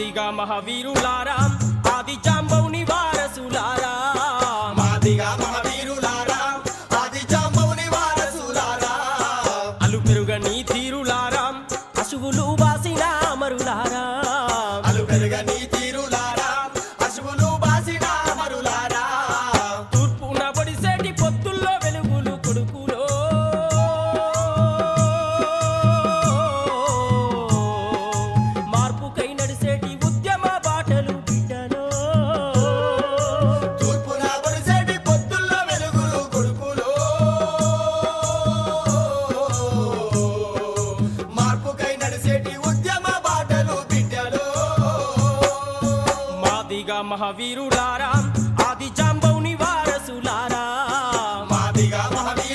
మాదిగా మహావీరులారా ఆది జాంబవుని వారసులారా మాదిగా మహావీరులారా ఆది జాంబవుని వారసులారా అలు పెరుగని తీరులారా పశువులు బాసిన అమరులారా మహావీరులారా ఆది జాంబౌని వారసులారా మాదిగా మహావీరులారా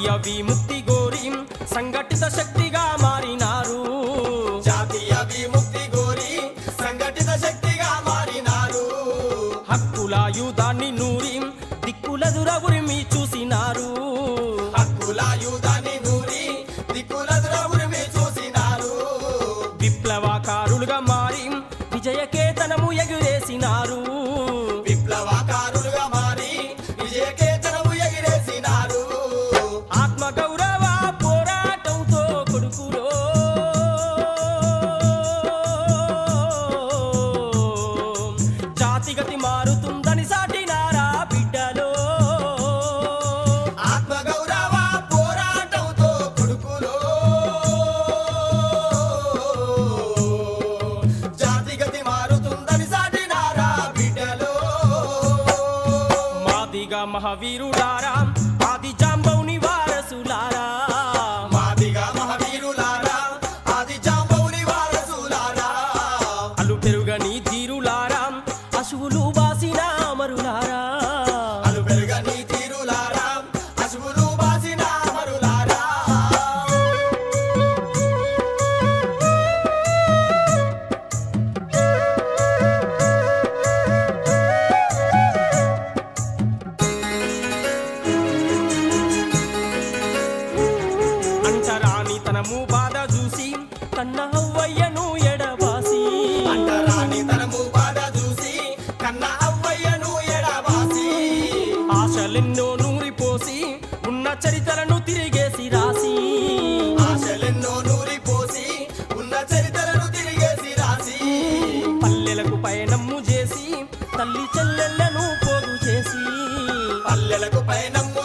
జాతీయ విముక్తి గోరి సంఘటిత శక్తిగా మారినారు. జాతీయ విముక్తి గోరి సంఘటిత శక్తిగా మారినారు. హక్కుల యుధాన్ని నూరి దిక్కుల దురవురిమి చూసినారు. హక్కుల యుధాన్ని నూరి దిక్కుల ద్రవురిమి చూసినారు. విప్లవకారులుగా మారి విజయకేతనము మాదిగా మహావీరులారా ఆది జాంబవుని వారసులారా మాదిగా మహావీరులారా ఆది జాంబవుని వారసులారా అలు పెరుగని తీరులారా పశువులు బాసిన అమరులారా తనము బాధ చూసి కన్న అవ్వయ్యను ఎడబాసి. అంటరాని తనము బాధ చూసి కన్న అవ్వయ్యను ఎడబాసి. ఆశలెన్నో నూరిపోసి ఉన్న చరిత్రలను తిరిగేసి రాసి. ఆశలెన్నో నూరిపోసి ఉన్న చరిత్రను తిరిగేసి రాసి. పల్లెలకు పయనము చేసి తల్లి చెల్లెళ్ళను పోగు చేసి. పల్లెలకు పయనమ్ము